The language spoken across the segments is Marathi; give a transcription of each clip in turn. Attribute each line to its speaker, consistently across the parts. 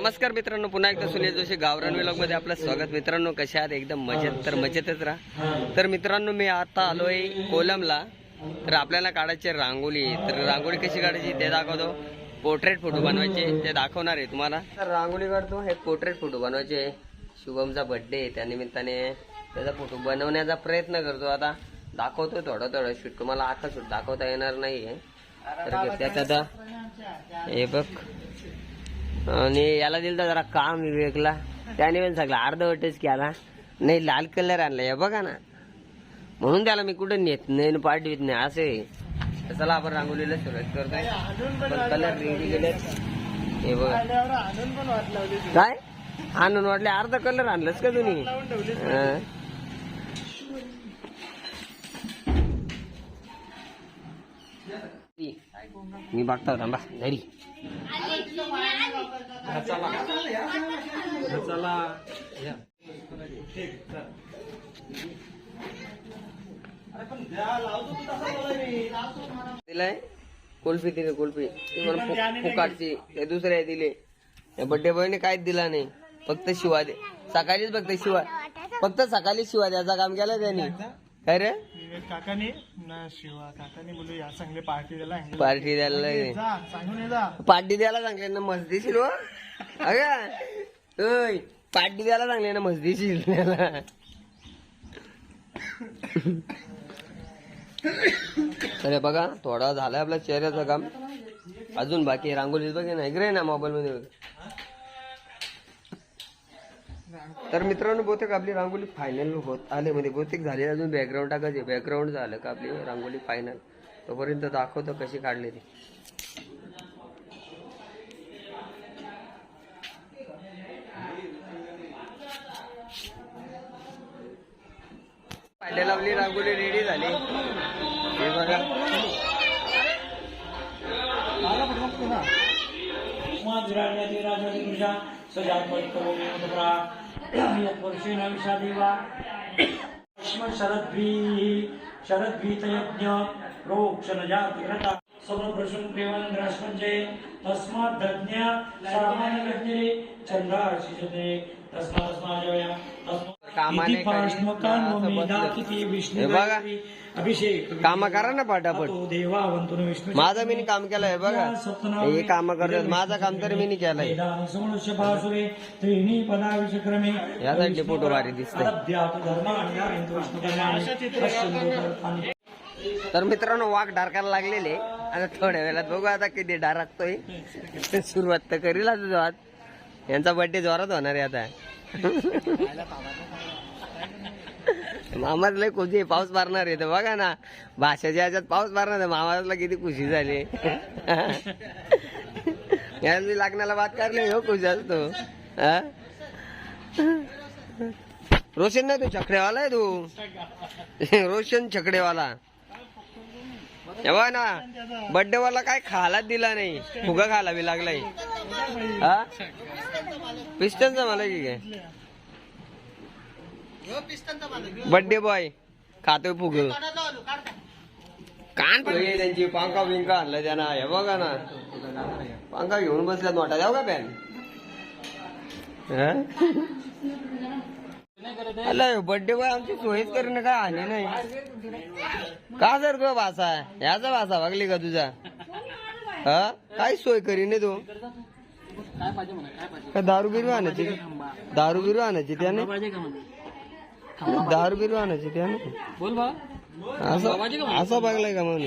Speaker 1: नमस्कार मित्रांनो पुन्हा एकदा सुनील जोशी गावरान विलोगमध्ये आपलं स्वागत. मित्रांनो कशा आहात? एकदम मजेत. तर मजेतच राहा. तर मित्रांनो मी आता आलोय कोलमला. तर आपल्याला काढायची रांगोळी. तर रांगोळी कशी काढायची ते दाखवतो. पोर्ट्रेट फोटो बनवायचे. ते दाखवणार आहे तुम्हाला. तर रांगोळी काढतो. हे पोर्ट्रेट फोटो बनवायचे. शुभमचा बर्थडे आहे त्यानिमित्ताने त्याचा फोटो बनवण्याचा प्रयत्न करतो आता. दाखवतो थोडं थोडं शूट तुम्हाला आता शूट दाखवता येणार नाहीये. तर त्यात आता. हे बघ. आणि याला दिलं जरा काम विवेकला त्याने पण सगळं अर्धवटच केला. नाही लाल कलर आणला. हे बघा ना. म्हणून त्याला मी कुठं नेत नाही पाठवित नाही. असे. चला आपण रांगोलीला सुरुवात करतोय. पण कलर रेडी गेले हे बघा. काय? आणून वाटले. अर्धा कलर आणलंच का तुम्ही? मी बघता थांबा. घरी दिलाय. कुल्फी दिली कुल्फी. ती मला फु- फुकाटची. ते दुसऱ्या दिले. बड्डे बॉयने काहीच दिला नाही. फक्त शिवा दे. सकाळीच फक्त शिवा फक्त सकाळी शिवा द्यायचा काम केलं त्यांनी. काय रे?
Speaker 2: काकानी ना शिवा काकानी बोलू या चांगले पार्टी द्यायला
Speaker 1: पार्टी द्यायला पार्टी द्यायला सांगले ना मस्तीशील हो अगं ओय पार्टी द्यायला सांगले ना मस्ती त्याला अरे बघा थोडा झालाय आपल्या चेहऱ्याचं काम अजून बाकी रांगोळीच बघे ना ग्रे ना मोबाईल मध्ये बघ. तर मित्रांनो बहुतेक आपली रांगोळी फायनल होत आले. म्हणजे बहुतेक झाली अजून बॅकग्राऊंड टाकायचे. बॅकग्राऊंड झालं का आपली रांगोळी फायनल तोपर्यंत दाखवतो कशी काढली ती. पाहिलेला आपली रांगोळी रेडी झाली. हे बघा.
Speaker 3: शरद्भीतयज्ञ प्रोक्षणजातिरता समप्रसून प्रेमन्द्राश्मञ्जे तस्माद्धज्ञ सामान्यज्ञे चन्द्राशिषते तस्मास्माजय
Speaker 1: हे बघा.
Speaker 3: अभिषेक
Speaker 1: काम करा ना
Speaker 3: विष्णू
Speaker 1: माझं मी काम केलंय बघा. हे काम करतात माझं काम तर मी केलंय. यासाठी फोटो भारी दिसतंय तर मित्रांनो वाघ डारकायला लागलेले. आता थोड्या वेळात बघू आता किती डाराकतोय. सुरुवात तर करील आता जोरात. यांचा बर्थडे जोरात होणार आहे आता. मामाला खुशी पाऊस मारणार आहे तर बघा ना. भाषाच्या ह्याच्यात पाऊस मारणार आहे मामाला किती खुशी झाली. मी लग्नाला बात करले हो खुश असतो. रोशन नाही तू छकडेवाला आहे तू. रोशन छकडेवाला. ना बड्डे वाला काय खायला दिला नाही फुगा खायला बी लागलाय. हा? पिस्टनचा मला की काय? बर्थडे बॉय खातोय फुग. कान पडले त्यांची पंखा बिंका आणलं त्यांना. हे बघा ना. पंखा घेऊन बसल्यात मोठा. द्याव का पॅन? अला बर्थडे बॉय आमची सोयीच करून काय आले नाही. का जर तुझा भाषा याचा भाषा बघली का तुझा? हा? काय सोय करीन तू? काय दारू बिरू आणायची? दारू बिरू आणायची त्याने. दारू बिरू आणायची त्याने
Speaker 3: बोल बा.
Speaker 1: असं असं बघलाय का म्हणून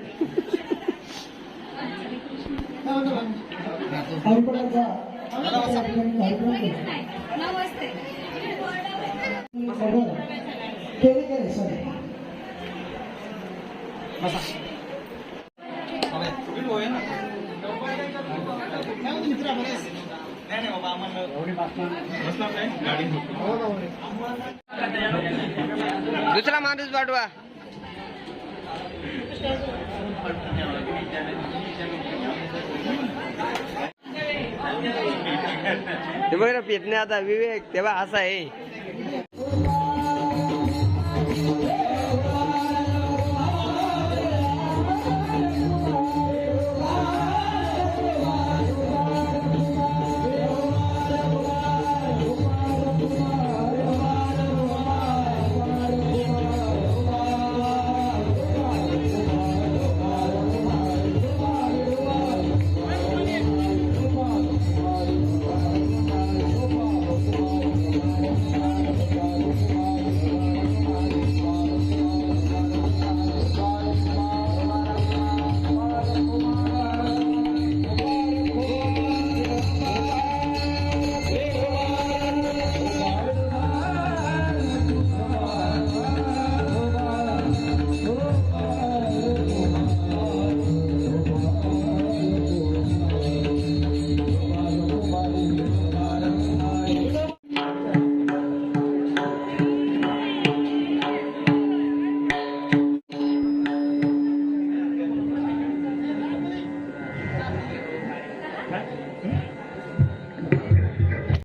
Speaker 1: थंड्यावाले
Speaker 2: नमस्ते
Speaker 1: दुसरा माणूस पाठवा ते बघ ना आता विवेक तेव्हा असा आहे.